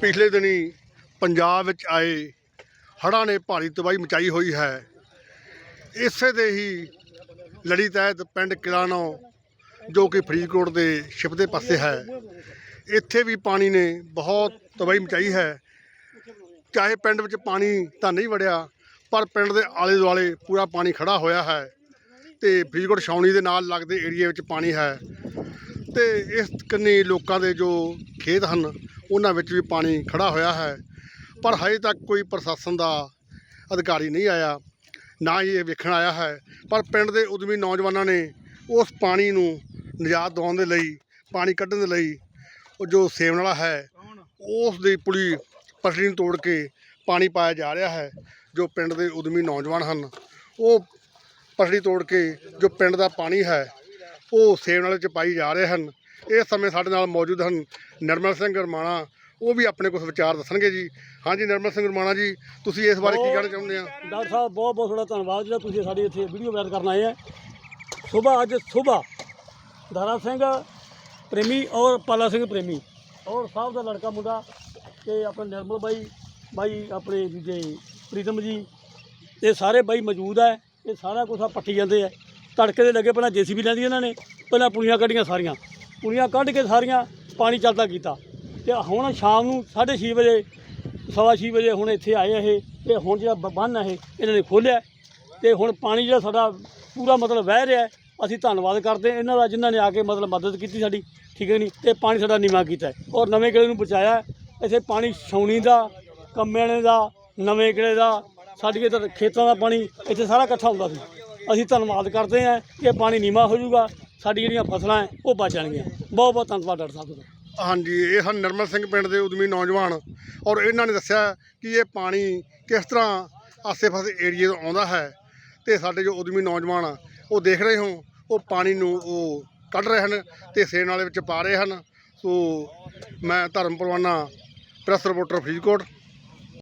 ਪਿਛਲੇ ਦਿਨੀ ਪੰਜਾਬ ਵਿੱਚ ਆਏ ਹੜ੍ਹਾਂ ਨੇ ਭਾਰੀ ਤਬਾਹੀ ਮਚਾਈ ਹੋਈ ਹੈ। ਇਸੇ ਦੇ ਹੀ ਲੜੀ ਤਹਿਤ ਪਿੰਡ ਕਿਲਾਨੋ ਜੋ ਕਿ ਫਰੀਦਕੋਟ ਦੇ ਸ਼ਿਪ ਦੇ ਪਾਸੇ ਹੈ, ਇੱਥੇ ਵੀ ਪਾਣੀ ਨੇ ਬਹੁਤ ਤਬਾਹੀ ਮਚਾਈ ਹੈ। ਚਾਹੇ ਪਿੰਡ ਵਿੱਚ ਪਾਣੀ ਤਾਂ ਨਹੀਂ ਵੜਿਆ, ਪਰ ਪਿੰਡ ਦੇ ਆਲੇ ਦੁਆਲੇ ਪੂਰਾ ਪਾਣੀ ਖੜਾ ਹੋਇਆ ਹੈ ਤੇ ਫਰੀਦਕੋਟ ਛਾਉਣੀ ਦੇ ਨਾਲ ਲੱਗਦੇ ਏਰੀਏ ਵਿੱਚ ਪਾਣੀ ਹੈ ਤੇ ਇਸ ਕੰਨੀ ਲੋਕਾਂ ਦੇ ਜੋ ਖੇਤ ਹਨ ਉਹਨਾਂ ਵਿੱਚ ਵੀ ਪਾਣੀ ਖੜਾ ਹੋਇਆ ਹੈ। ਪਰ ਹਜੇ ਤੱਕ ਕੋਈ ਪ੍ਰਸ਼ਾਸਨ ਦਾ ਅਧਿਕਾਰੀ ਨਹੀਂ ਆਇਆ, ਨਾ ਹੀ ਇਹ ਵੇਖਣ ਆਇਆ ਹੈ। ਪਰ ਪਿੰਡ ਦੇ ਉਦਮੀ ਨੌਜਵਾਨਾਂ ਨੇ ਉਸ ਪਾਣੀ ਨੂੰ ਨਿਜਾਤ ਦਿਵਾਉਣ ਦੇ ਲਈ, ਪਾਣੀ ਕੱਢਣ ਦੇ ਲਈ ਉਹ ਜੋ ਸੇਵਨ ਵਾਲਾ ਹੈ, ਉਸ ਦੀ ਪੁਲੀ ਪਟੜੀ ਨੂੰ ਤੋੜ ਕੇ ਪਾਣੀ ਪਾਇਆ ਜਾ ਰਿਹਾ ਹੈ, ਜੋ ਪਿੰਡ ਦੇ ਉਦਮੀ ਨੌਜਵਾਨ ਹਨ। ਉਹ ਪਟੜੀ ਤੋੜ ਕੇ ਜੋ ਪਿੰਡ ਦਾ ਪਾਣੀ ਹੈ, ਉਹ ਸੇਵਨ ਵਾਲੇ ਚ ਪਾਈ ਜਾ ਰਹੇ ਹਨ। ਇਸ ਸਮੇਂ ਸਾਡੇ ਨਾਲ ਮੌਜੂਦ ਹਨ ਨਿਰਮਲ ਸਿੰਘ ਰਮਾਣਾ, ਉਹ ਵੀ ਆਪਣੇ ਕੁਝ ਵਿਚਾਰ ਦੱਸਣਗੇ ਜੀ। ਹਾਂਜੀ ਨਿਰਮਲ ਸਿੰਘ ਰਮਾਣਾ ਜੀ, ਤੁਸੀਂ ਇਸ ਬਾਰੇ ਕੀ ਕਹਿਣਾ ਚਾਹੁੰਦੇ ਆ ਡਾਕਟਰ ਸਾਹਿਬ, ਬਹੁਤ ਬਹੁਤ ਤੁਹਾਡਾ ਧੰਨਵਾਦ ਜਿਹੜਾ ਤੁਸੀਂ ਸਾਡੀ ਇੱਥੇ ਵੀਡੀਓ ਵਾਇਰਲ ਕਰਨ ਆਏ ਆ। ਸਵੇਰ ਅੱਜ ਸਵੇਰ ਦਾਰਾ ਸਿੰਘ, ਪ੍ਰੇਮੀ ਔਰ ਪਾਲਾ ਸਿੰਘ ਪ੍ਰੇਮੀ ਔਰ ਸਾਹਿਬ ਦਾ ਲੜਕਾ ਮੁੰਡਾ ਤੇ ਆਪਣੇ ਨਿਰਮਲ ਬਾਈ ਬਾਈ ਆਪਣੇ ਦੂਜੇ ਪ੍ਰੀਤਮ ਜੀ, ਇਹ ਸਾਰੇ ਬਾਈ ਮੌਜੂਦ ਹੈ ਇਹ ਸਾਰਾ ਕੁਛ ਆ, ਪੱਟੀ ਜਾਂਦੇ ਆ। ਤੜਕੇ ਦੇ ਲੱਗੇ ਪਹਿਲਾਂ ਜੀਸੀਬੀ ਲੈਂਦੀ ਇਹਨਾਂ ਨੇ, ਪਹਿਲਾਂ ਪੁਲੀਆਂ ਕੱਢੀਆਂ ਸਾਰੀਆਂ। ਪੁਲੀਆਂ ਕੱਢ ਕੇ ਸਾਰੀਆਂ ਪਾਣੀ ਚੱਲਦਾ ਕੀਤਾ। ਤੇ ਹੁਣ ਸ਼ਾਮ ਨੂੰ 6:30 ਵਜੇ, ਸਵਾ ਛੇ ਵਜੇ ਹੁਣ ਇੱਥੇ ਆਏ ਇਹ, ਤੇ ਹੁਣ ਜਿਹੜਾ ਬ- ਬੰਨ੍ਹ ਇਹ, ਇਹਨਾਂ ਨੇ ਖੋਲ੍ਹਿਆ। ਤੇ ਹੁਣ ਪਾਣੀ ਜਿਹੜਾ ਸਾਡਾ ਪੂਰਾ ਮਤਲਬ ਵਹਿ ਰਿਹਾ, ਅਸੀਂ ਧੰਨਵਾਦ ਕਰਦੇ ਇਹਨਾਂ ਦਾ ਜਿਨ੍ਹਾਂ ਨੇ ਆ ਕੇ ਮਤਲਬ ਮਦਦ ਕੀਤੀ ਸਾਡੀ, ਠੀਕ ਹੈ ਨਹੀਂ ਤੇ ਪਾਣੀ ਸਾਡਾ ਨੀਵਾਂ ਕੀਤਾ ਔਰ ਨਵੇਂ ਕਿਲੇ ਨੂੰ ਬਚਾਇਆ ਇੱਥੇ ਪਾਣੀ ਛਾਉਣੀ ਦਾ ਕੰਮਿਆਣੇ ਦਾ, ਨਵੇਂ ਕਿਲੇ ਦਾ ਸਾਡੀਆਂ ਇੱਧਰ ਖੇਤਾਂ ਦਾ ਪਾਣੀ, ਇੱਥੇ ਸਾਰਾ ਇਕੱਠਾ ਹੁੰਦਾ ਸੀ। ਅਸੀਂ ਧੰਨਵਾਦ ਕਰਦੇ ਹਾਂ ਕਿ ਇਹ ਪਾਣੀ ਨੀਵਾਂ ਹੋ ਜਾਊਗਾ। ਸਾਡੀ ਜਿਹੜੀਆਂ ਫਸਲਾਂ ਹੈ ਉਹ ਬਚ ਜਾਣਗੀਆਂ। ਬਹੁਤ ਬਹੁਤ ਧੰਨਵਾਦ ਡਾਕਟਰ ਸਾਹਿਬ ਦਾ ਹਾਂਜੀ, ਇਹ ਹਨ ਨਿਰਮਲ ਸਿੰਘ ਪਿੰਡ ਦੇ ਉਦਮੀ ਨੌਜਵਾਨ ਔਰ ਇਹਨਾਂ ਨੇ ਦੱਸਿਆ ਕਿ ਇਹ ਪਾਣੀ ਕਿਸ ਤਰ੍ਹਾਂ ਆਸੇ-ਪਾਸੇ ਏਰੀਏ ਤੋਂ ਆਉਂਦਾ ਹੈ ਤੇ ਸਾਡੇ ਜੋ ਉਦਮੀ ਨੌਜਵਾਨ ਆ, ਉਹ ਦੇਖ ਰਹੇ ਹੋ, ਉਹ ਪਾਣੀ ਨੂੰ ਉਹ ਕੱਢ ਰਹੇ ਹਨ ਤੇ ਸੇਨ ਵਾਲੇ ਵਿੱਚ ਪਾ ਰਹੇ ਹਨ। ਸੋ ਮੈਂ ਧਰਮ ਪਰਵਾਨਾ, ਪ੍ਰੈਸ ਰਿਪੋਰਟਰ ਫਰੀਦਕੋਟ।